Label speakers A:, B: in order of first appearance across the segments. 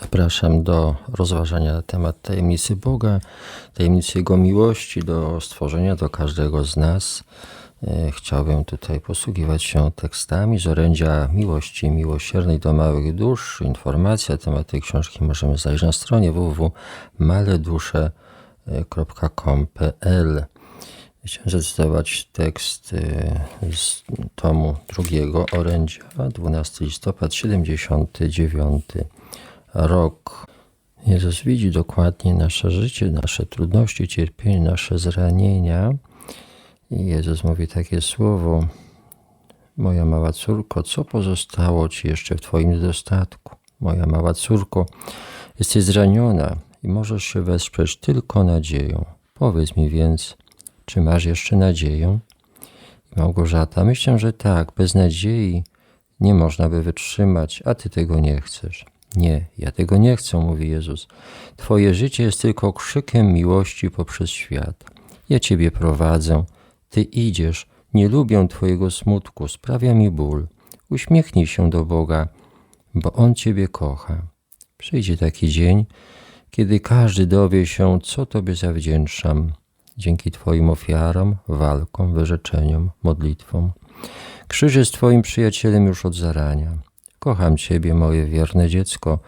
A: Zapraszam do rozważania na temat tajemnicy Boga, tajemnicy Jego miłości do stworzenia, do każdego z nas. E, Chciałbym tutaj posługiwać się tekstami z orędzia miłości miłosiernej do małych dusz. Informacja na temat tej książki możemy znaleźć na stronie www.maledusze.com.pl Chciałem zacytować tekst e, z tomu drugiego orędzia, 12 listopad 79 rok. Jezus widzi dokładnie nasze życie, nasze trudności, cierpienie, nasze zranienia. I Jezus mówi takie słowo: Moja mała córko, co pozostało ci jeszcze w Twoim niedostatku? Moja mała córko, jesteś zraniona i możesz się wesprzeć tylko nadzieją. Powiedz mi więc, czy masz jeszcze nadzieję? Małgorzata, myślę, że tak. Bez nadziei nie można by wytrzymać, a Ty tego nie chcesz. Nie, ja tego nie chcę, mówi Jezus. Twoje życie jest tylko krzykiem miłości poprzez świat. Ja Ciebie prowadzę, Ty idziesz, nie lubię Twojego smutku, sprawia mi ból. Uśmiechnij się do Boga, bo On Ciebie kocha. Przyjdzie taki dzień, kiedy każdy dowie się, co Tobie zawdzięczam. Dzięki Twoim ofiarom, walkom, wyrzeczeniom, modlitwom. Krzyż jest Twoim przyjacielem już od zarania. Kocham Ciebie, moje wierne dziecko,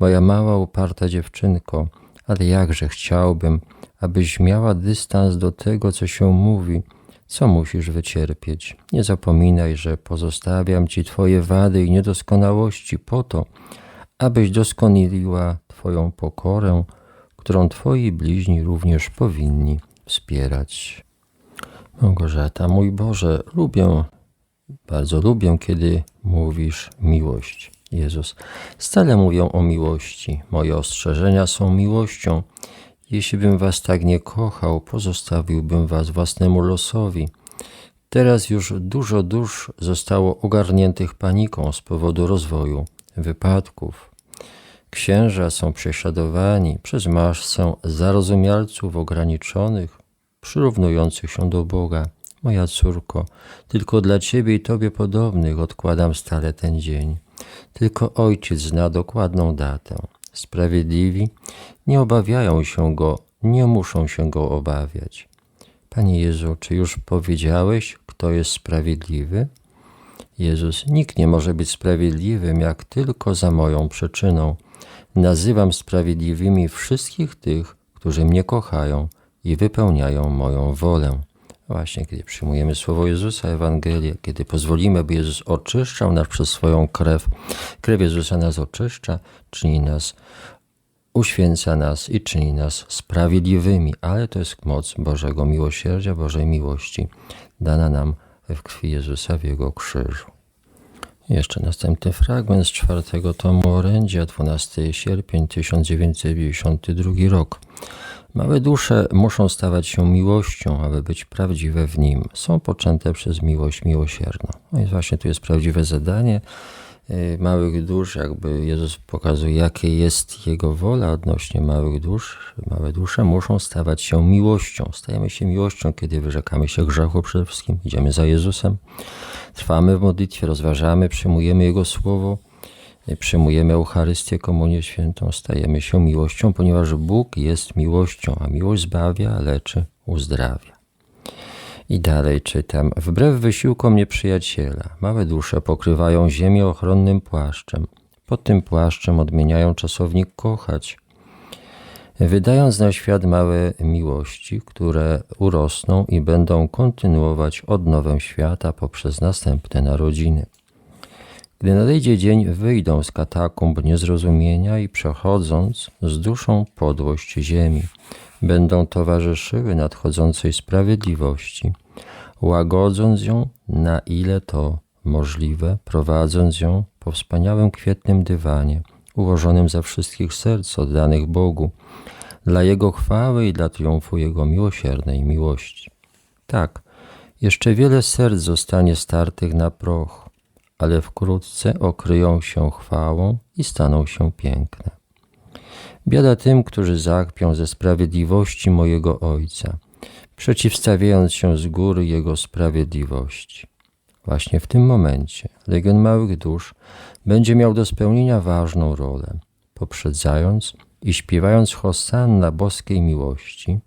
A: moja mała, uparta dziewczynko, ale jakże chciałbym, abyś miała dystans do tego, co się mówi, co musisz wycierpieć. Nie zapominaj, że pozostawiam Ci Twoje wady i niedoskonałości po to, abyś doskonaliła Twoją pokorę, którą Twoi bliźni również powinni wspierać. Małgorzata, mój Boże, lubię bardzo lubię, kiedy mówisz miłość. Jezus, stale mówią o miłości. Moje ostrzeżenia są miłością. Jeśli bym was tak nie kochał, pozostawiłbym was własnemu losowi. Teraz już dużo dusz zostało ogarniętych paniką z powodu rozwoju, wypadków. Księża są prześladowani przez masę zarozumialców ograniczonych, przyrównujących się do Boga. Moja córko, tylko dla Ciebie i Tobie podobnych odkładam stale ten dzień. Tylko Ojciec zna dokładną datę. Sprawiedliwi nie obawiają się Go, nie muszą się Go obawiać. Panie Jezu, czy już powiedziałeś, kto jest sprawiedliwy? Jezus, nikt nie może być sprawiedliwym, jak tylko za moją przyczyną. Nazywam sprawiedliwymi wszystkich tych, którzy mnie kochają i wypełniają moją wolę. Właśnie, kiedy przyjmujemy słowo Jezusa, Ewangelię, kiedy pozwolimy, by Jezus oczyszczał nas przez swoją krew, krew Jezusa nas oczyszcza, czyni nas, uświęca nas i czyni nas sprawiedliwymi, ale to jest moc Bożego miłosierdzia, Bożej miłości, dana nam w krwi Jezusa w Jego krzyżu. Jeszcze następny fragment z czwartego tomu orędzia, 12 sierpień 1992 rok. Małe dusze muszą stawać się miłością, aby być prawdziwe w nim. Są poczęte przez miłość miłosierną. No i właśnie tu jest prawdziwe zadanie y, małych dusz, jakby Jezus pokazuje, jakie jest Jego wola odnośnie małych dusz. Małe dusze muszą stawać się miłością. Stajemy się miłością, kiedy wyrzekamy się grzechu przede wszystkim, idziemy za Jezusem, trwamy w modlitwie, rozważamy, przyjmujemy Jego Słowo, przyjmujemy Eucharystię, Komunię Świętą, stajemy się miłością, ponieważ Bóg jest miłością, a miłość zbawia, leczy, uzdrawia. I dalej czytam. Wbrew wysiłkom nieprzyjaciela, małe dusze pokrywają ziemię ochronnym płaszczem. Pod tym płaszczem odmieniają czasownik kochać, wydając na świat małe miłości, które urosną i będą kontynuować odnowę świata poprzez następne narodziny. Gdy nadejdzie dzień, wyjdą z katakumb niezrozumienia i przechodząc z duszą podłość ziemi, będą towarzyszyły nadchodzącej sprawiedliwości, łagodząc ją na ile to możliwe, prowadząc ją po wspaniałym kwietnym dywanie, ułożonym za wszystkich serc oddanych Bogu, dla Jego chwały i dla triumfu Jego miłosiernej miłości. Tak, jeszcze wiele serc zostanie startych na proch, ale wkrótce okryją się chwałą i staną się piękne. Biada tym, którzy zakpią ze sprawiedliwości mojego Ojca, przeciwstawiając się z góry Jego sprawiedliwości. Właśnie w tym momencie Legion Małych Dusz będzie miał do spełnienia ważną rolę. poprzedzając i śpiewając hosanna boskiej miłości,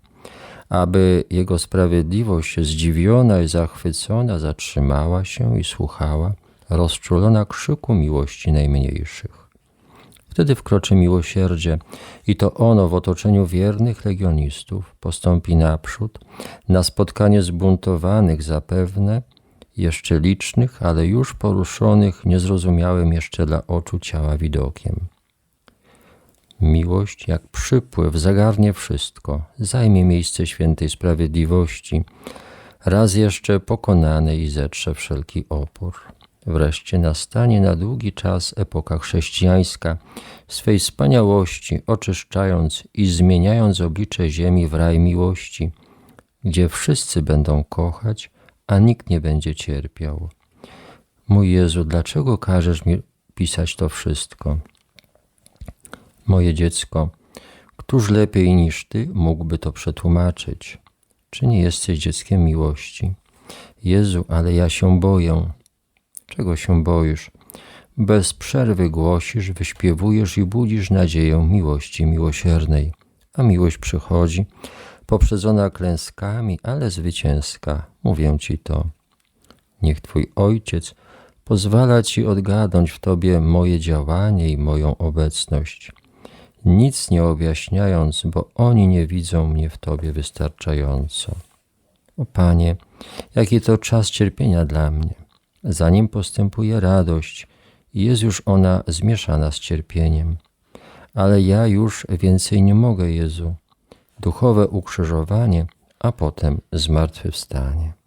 A: aby Jego sprawiedliwość zdziwiona i zachwycona zatrzymała się i słuchała, rozczulona krzyku miłości najmniejszych. Wtedy wkroczy miłosierdzie i to ono w otoczeniu wiernych legionistów postąpi naprzód na spotkanie zbuntowanych zapewne, jeszcze licznych, ale już poruszonych niezrozumiałym jeszcze dla oczu ciała widokiem. Miłość jak przypływ zagarnie wszystko, zajmie miejsce świętej sprawiedliwości, raz jeszcze pokonany i zetrze wszelki opór. Wreszcie nastanie na długi czas epoka chrześcijańska, swej wspaniałości oczyszczając i zmieniając oblicze ziemi w raj miłości, gdzie wszyscy będą kochać, a nikt nie będzie cierpiał. Mój Jezu, dlaczego każesz mi pisać to wszystko? Moje dziecko, któż lepiej niż Ty mógłby to przetłumaczyć? Czy nie jesteś dzieckiem miłości? Jezu, ale ja się boję. Czego się boisz? Bez przerwy głosisz, wyśpiewujesz i budzisz nadzieję miłości miłosiernej. A miłość przychodzi, poprzedzona klęskami, ale zwycięska. Mówię Ci to. Niech Twój Ojciec pozwala Ci odgadnąć w Tobie moje działanie i moją obecność nic nie objaśniając, bo oni nie widzą mnie w Tobie wystarczająco. O Panie, jaki to czas cierpienia dla mnie. Za nim postępuje radość i jest już ona zmieszana z cierpieniem. Ale ja już więcej nie mogę, Jezu. Duchowe ukrzyżowanie, a potem zmartwychwstanie.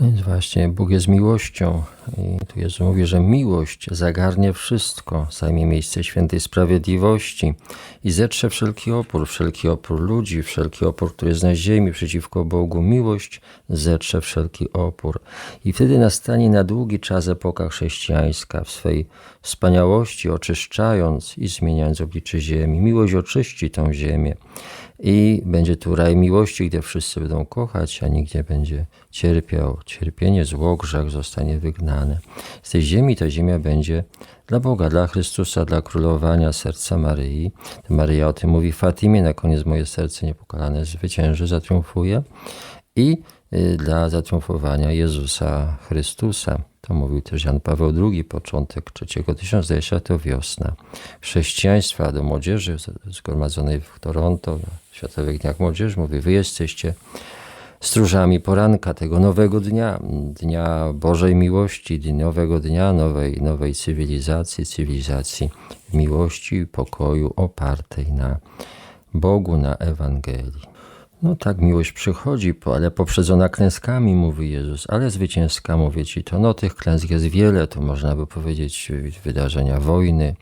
A: Więc właśnie Bóg jest miłością i tu Jezus mówi, że miłość zagarnie wszystko, zajmie miejsce świętej sprawiedliwości i zetrze wszelki opór, wszelki opór ludzi, wszelki opór, który jest na ziemi przeciwko Bogu. Miłość zetrze wszelki opór. I wtedy nastanie na długi czas epoka chrześcijańska w swej wspaniałości, oczyszczając i zmieniając oblicze ziemi. Miłość oczyści tą ziemię i będzie tu raj miłości, gdzie wszyscy będą kochać, a nikt nie będzie cierpiał. Cierpienie, zło, grzech zostanie wygnane. Z tej ziemi ta ziemia będzie dla Boga, dla Chrystusa, dla królowania serca Maryi. Maryja o tym mówi w Fatimie, na koniec moje serce niepokalane zwycięży, zatriumfuje. I y, dla zatriumfowania Jezusa Chrystusa. To mówił też Jan Paweł II, początek trzeciego tysiąclecia to wiosna chrześcijaństwa do młodzieży zgromadzonej w Toronto, w Światowych Dniach Młodzieży. Mówi, wy jesteście stróżami poranka tego nowego dnia, dnia Bożej miłości, nowego dnia, nowej, nowej cywilizacji, cywilizacji miłości i pokoju opartej na Bogu, na Ewangelii. No tak, miłość przychodzi, ale poprzedzona klęskami, mówi Jezus, ale zwycięska, mówię ci to. No tych klęsk jest wiele, to można by powiedzieć wydarzenia wojny,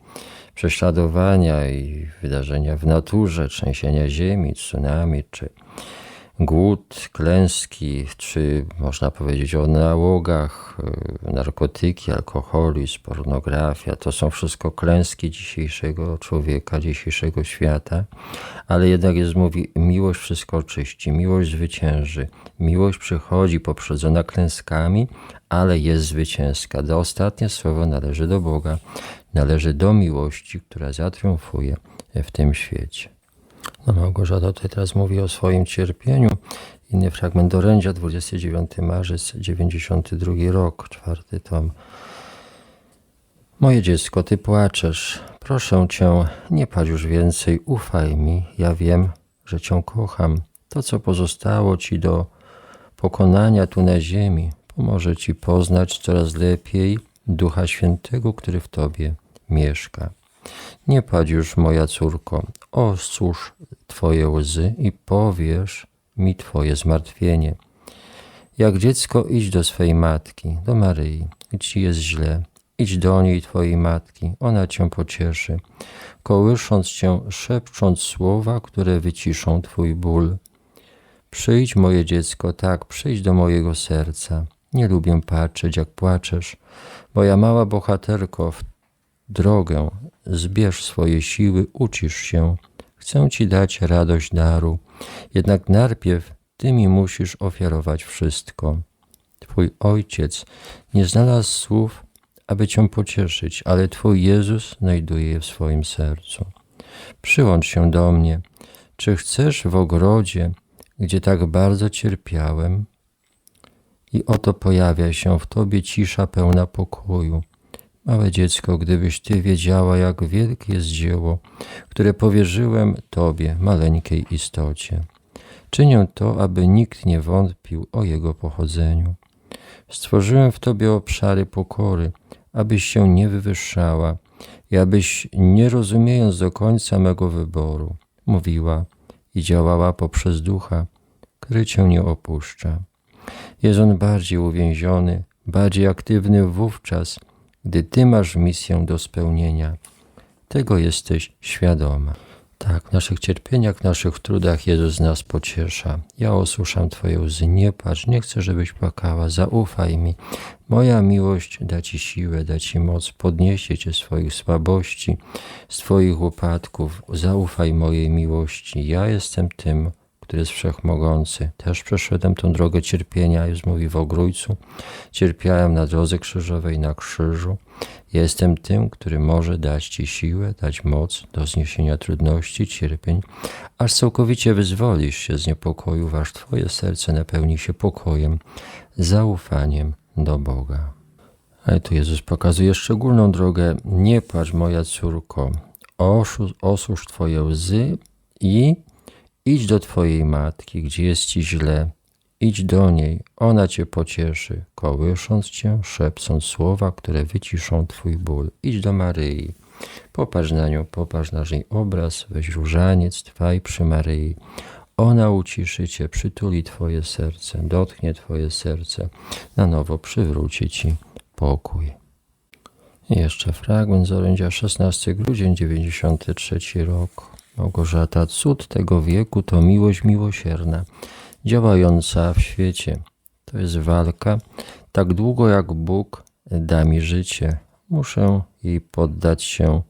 A: prześladowania i wydarzenia w naturze, trzęsienia ziemi, tsunami, czy głód, klęski, czy można powiedzieć o nałogach, y, narkotyki, alkoholizm, pornografia. To są wszystko klęski dzisiejszego człowieka, dzisiejszego świata, ale jednak jest mówi, miłość wszystko czyści, miłość zwycięży, miłość przychodzi poprzedzona klęskami, ale jest zwycięska. To ostatnie słowo należy do Boga, należy do miłości, która zatriumfuje w tym świecie. No Małgorzata tutaj teraz mówi o swoim cierpieniu. Inny fragment orędzia, 29 marzec, 92 rok, czwarty tom. Moje dziecko, ty płaczesz. Proszę cię, nie płacz już więcej, ufaj mi. Ja wiem, że cię kocham. To, co pozostało ci do pokonania tu na ziemi, pomoże ci poznać coraz lepiej Ducha Świętego, który w tobie mieszka. Nie płacz już, moja córko, ostrzuż Twoje łzy i powiesz mi Twoje zmartwienie. Jak dziecko idź do swej matki, do Maryi, ci jest źle. Idź do niej, Twojej matki, ona Cię pocieszy, kołysząc Cię, szepcząc słowa, które wyciszą Twój ból. Przyjdź, moje dziecko, tak, przyjdź do mojego serca. Nie lubię patrzeć, jak płaczesz. Moja mała bohaterko, w drogę zbierz swoje siły, ucisz się. Chcę Ci dać radość daru, jednak najpierw Ty mi musisz ofiarować wszystko. Twój ojciec nie znalazł słów, aby Cię pocieszyć, ale Twój Jezus znajduje je w swoim sercu. Przyłącz się do mnie. Czy chcesz w ogrodzie, gdzie tak bardzo cierpiałem? I oto pojawia się w Tobie cisza pełna pokoju. Małe dziecko, gdybyś Ty wiedziała, jak wielkie jest dzieło, które powierzyłem Tobie, maleńkiej istocie. Czynię to, aby nikt nie wątpił o jego pochodzeniu. Stworzyłem w Tobie obszary pokory, abyś się nie wywyższała i abyś, nie rozumiejąc do końca mego wyboru, mówiła i działała poprzez ducha, który Cię nie opuszcza. Jest on bardziej uwięziony, bardziej aktywny wówczas, gdy Ty masz misję do spełnienia. Tego jesteś świadoma. Tak, w naszych cierpieniach, w naszych trudach Jezus nas pociesza. Ja osuszam Twoje łzy, nie patrz, nie chcę, żebyś płakała, zaufaj mi. Moja miłość da Ci siłę, da Ci moc, podniesie Cię z swoich słabości, z Twoich upadków. Zaufaj mojej miłości. Ja jestem tym, który jest wszechmogący. Też przeszedłem tą drogę cierpienia, już mówi w ogrójcu. Cierpiałem na drodze krzyżowej, na krzyżu. Jestem tym, który może dać Ci siłę, dać moc do zniesienia trudności, cierpień, aż całkowicie wyzwolisz się z niepokojów, aż Twoje serce napełni się pokojem, zaufaniem do Boga. Ale tu Jezus pokazuje szczególną drogę. Nie płacz, moja córko, osusz Twoje łzy i idź do Twojej matki, gdzie jest Ci źle, Idź do niej, ona cię pocieszy, kołysząc cię, szepcąc słowa, które wyciszą twój ból. Idź do Maryi, popatrz na nią, popatrz na niej obraz, weź różaniec, trwaj przy Maryi. Ona uciszy cię, przytuli twoje serce, dotknie twoje serce, na nowo przywróci ci pokój. I jeszcze fragment z orędzia 16 grudzień 93 rok. Małgorzata, cud tego wieku to miłość miłosierna działająca w świecie. To jest walka. Tak długo jak Bóg da mi życie, muszę jej poddać się,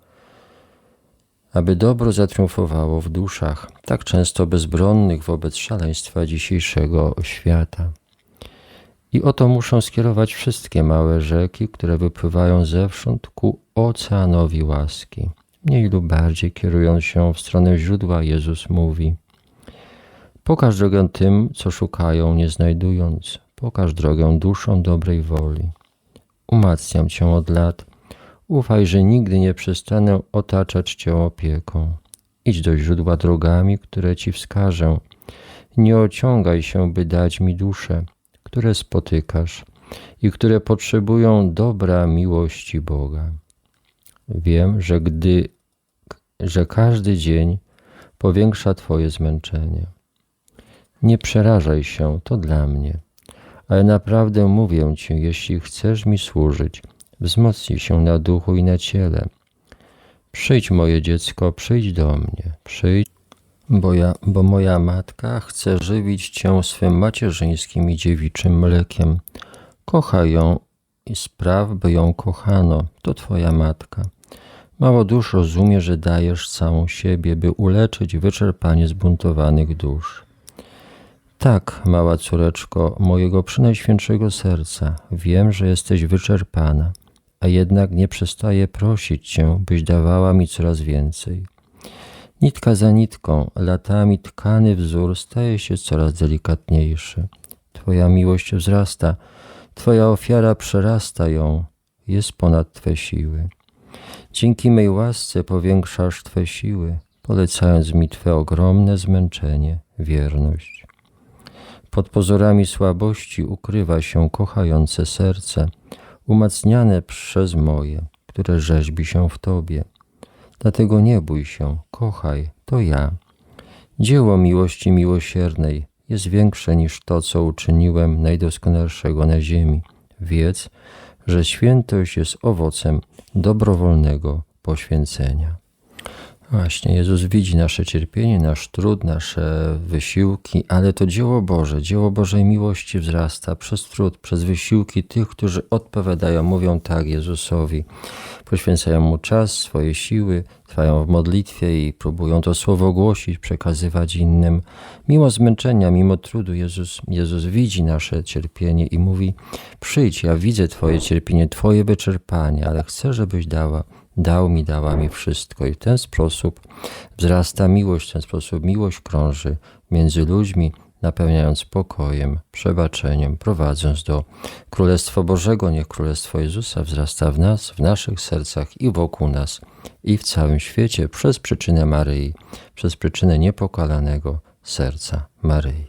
A: aby dobro zatriumfowało w duszach, tak często bezbronnych wobec szaleństwa dzisiejszego świata. I oto muszę skierować wszystkie małe rzeki, które wypływają zewsząd ku oceanowi łaski. Mniej lub bardziej kierując się w stronę źródła, Jezus mówi – Pokaż drogę tym, co szukają, nie znajdując. Pokaż drogę duszom dobrej woli. Umacniam Cię od lat. Ufaj, że nigdy nie przestanę otaczać Cię opieką. Idź do źródła drogami, które Ci wskażę. Nie ociągaj się, by dać mi dusze, które spotykasz i które potrzebują dobra miłości Boga. Wiem, że gdy, że każdy dzień powiększa Twoje zmęczenie. Nie przerażaj się, to dla mnie. Ale naprawdę mówię ci, jeśli chcesz mi służyć, wzmocnij się na duchu i na ciele. Przyjdź, moje dziecko, przyjdź do mnie, przyjdź, bo, ja, bo moja matka chce żywić cię swym macierzyńskim i dziewiczym mlekiem. Kochaj ją i spraw, by ją kochano. To twoja matka. Mało dusz rozumie, że dajesz całą siebie, by uleczyć wyczerpanie zbuntowanych dusz. Tak, mała córeczko mojego przynajświętszego serca, wiem, że jesteś wyczerpana, a jednak nie przestaję prosić Cię, byś dawała mi coraz więcej. Nitka za nitką, latami tkany wzór staje się coraz delikatniejszy. Twoja miłość wzrasta, Twoja ofiara przerasta ją, jest ponad Twe siły. Dzięki mej łasce powiększasz Twe siły, polecając mi Twe ogromne zmęczenie, wierność. Pod pozorami słabości ukrywa się kochające serce, umacniane przez moje, które rzeźbi się w Tobie. Dlatego nie bój się, kochaj, to ja. Dzieło miłości miłosiernej jest większe niż to, co uczyniłem najdoskonalszego na ziemi. Wiedz, że świętość jest owocem dobrowolnego poświęcenia. Właśnie, Jezus widzi nasze cierpienie, nasz trud, nasze wysiłki, ale to dzieło Boże, dzieło Bożej miłości wzrasta przez trud, przez wysiłki tych, którzy odpowiadają, mówią tak Jezusowi, poświęcają Mu czas, swoje siły, trwają w modlitwie i próbują to słowo głosić, przekazywać innym. Mimo zmęczenia, mimo trudu, Jezus, Jezus widzi nasze cierpienie i mówi: Przyjdź, ja widzę Twoje cierpienie, Twoje wyczerpanie, ale chcę, żebyś dała dał mi, dała mi wszystko. I w ten sposób wzrasta miłość, w ten sposób miłość krąży między ludźmi, napełniając pokojem, przebaczeniem, prowadząc do Królestwa Bożego. Niech Królestwo Jezusa wzrasta w nas, w naszych sercach i wokół nas i w całym świecie przez przyczynę Maryi, przez przyczynę niepokalanego serca Maryi.